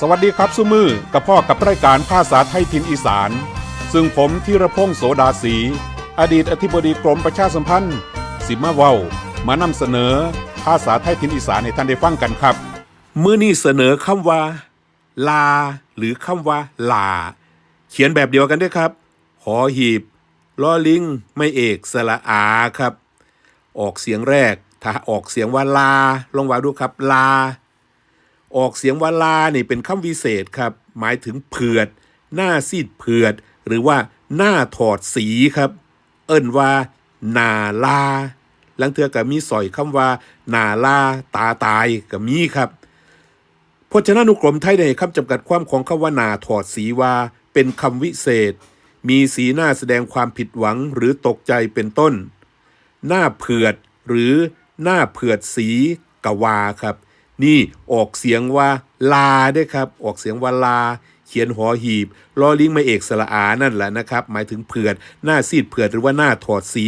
สวัสดีครับสุมือกับพ่อกับรายการภาษาไทยถิ่นอีสาน ซึ่งผมธีรพงศ์โสดาสี อดีตอธิบดีกรมประชาสัมพันธ์ สิมาเว้ามานำเสนอ ภาษาไทยถิ่นอีสานให้ท่านได้ฟังกันครับ มื้อนี้เสนอคำว่า ลา หรือคำว่าลา เขียนแบบเดียวกันด้วยครับ หอหีบลอลิงไม่เอกสระอาครับ ออกเสียงแรก ถ้าออกเสียงว่าลา ลองว่าดูครับลา ออกเสียงวาลานี่เป็นคำวิเศษครับ หมายถึงเผือด หน้าซีดเผือด หรือว่าหน้าถอดสีครับ เอิ้นว่า นาลา หลังเทือกับมีสอยคำว่า นาลา ตาตายกับมีครับพจนานุกรมไทยให้คำจำกัดความของคำว่านาถอดสีว่า เป็นคำวิเศษ มีสีหน้าแสดงความผิดหวังหรือตกใจเป็นต้น หน้าเผือดหรือหน้าเผือดสีกวาครับ นี่ออกเสียงว่าลาด้วยครับ ออกเสียงว่าลา เขียนหอหีบลอลิงไม่เอกสระอานั่นแหละนะครับ หมายถึงเผือดหน้าซีดเผือดหรือว่าหน้าถอดสี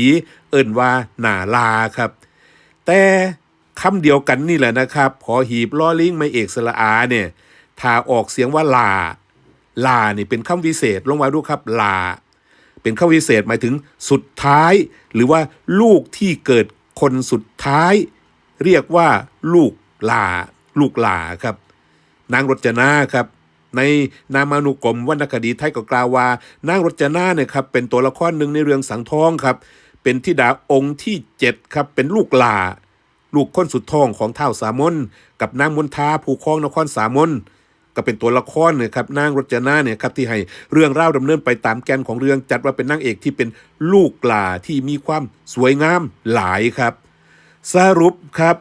เอิ้นว่าหน้าลาครับ แต่คำเดียวกันนี่แหละนะครับหอหีบลอลิงไม่เอกสระอาเนี่ยถ้าออกเสียงว่าลาลานี่เป็นคำวิเศษลงมาดูครับลา เป็นคำวิเศษหมายถึงสุดท้าย หรือว่าลูกที่เกิดคนสุดท้าย เรียกว่าลูก ลาลูกหลาครับ นางรจนาครับ ในนามานุกรมวรรณคดีไทยก็กล่าวว่านางรจนาเนี่ยครับเป็นตัวละครหนึ่งในเรื่องสังทองครับ เป็นธิดาองค์ที่เจ็ดครับเป็นลูกหลาลูกคนสุดท้องของเท้าสามนกับนางมนทาผู้ครองนครสามนก็เป็นตัวละครเนี่ยครับนางรจนาเนี่ยครับที่ให้เรื่องเล่าวดำเนินไปตามแกนของเรื่องจัดว่าเป็นนางเอกที่เป็นลูกหลาที่มีความสวยงามหลายครับ สรุปครับ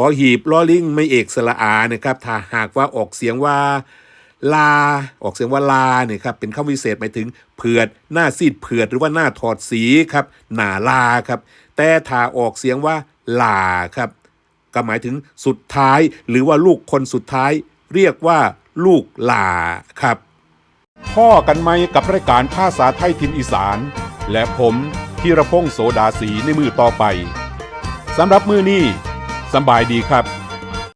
หอหีบล้อลิงไม่เอกสระอานี่ยครับถ้าหากว่าออกเสียงว่าลา ออกเสียงว่าลาเนี่ยครับเป็นคำวิเศษหมายถึงเผือดหน้าซีดเผือดหรือว่าหน้าถอดสีครับหนาลาครับแต่ถ้าออกเสียงว่าลาครับก็หมายถึงสุดท้าย หรือว่าลูกคนสุดท้าย เรียกว่า ลูกลาครับพ่อกันไหมกับรายการภาษาไทยทินอีสาน และผมธีรพงศ์โสดาสีในมือต่อไปสำหรับมือนี้ สบายดีครับ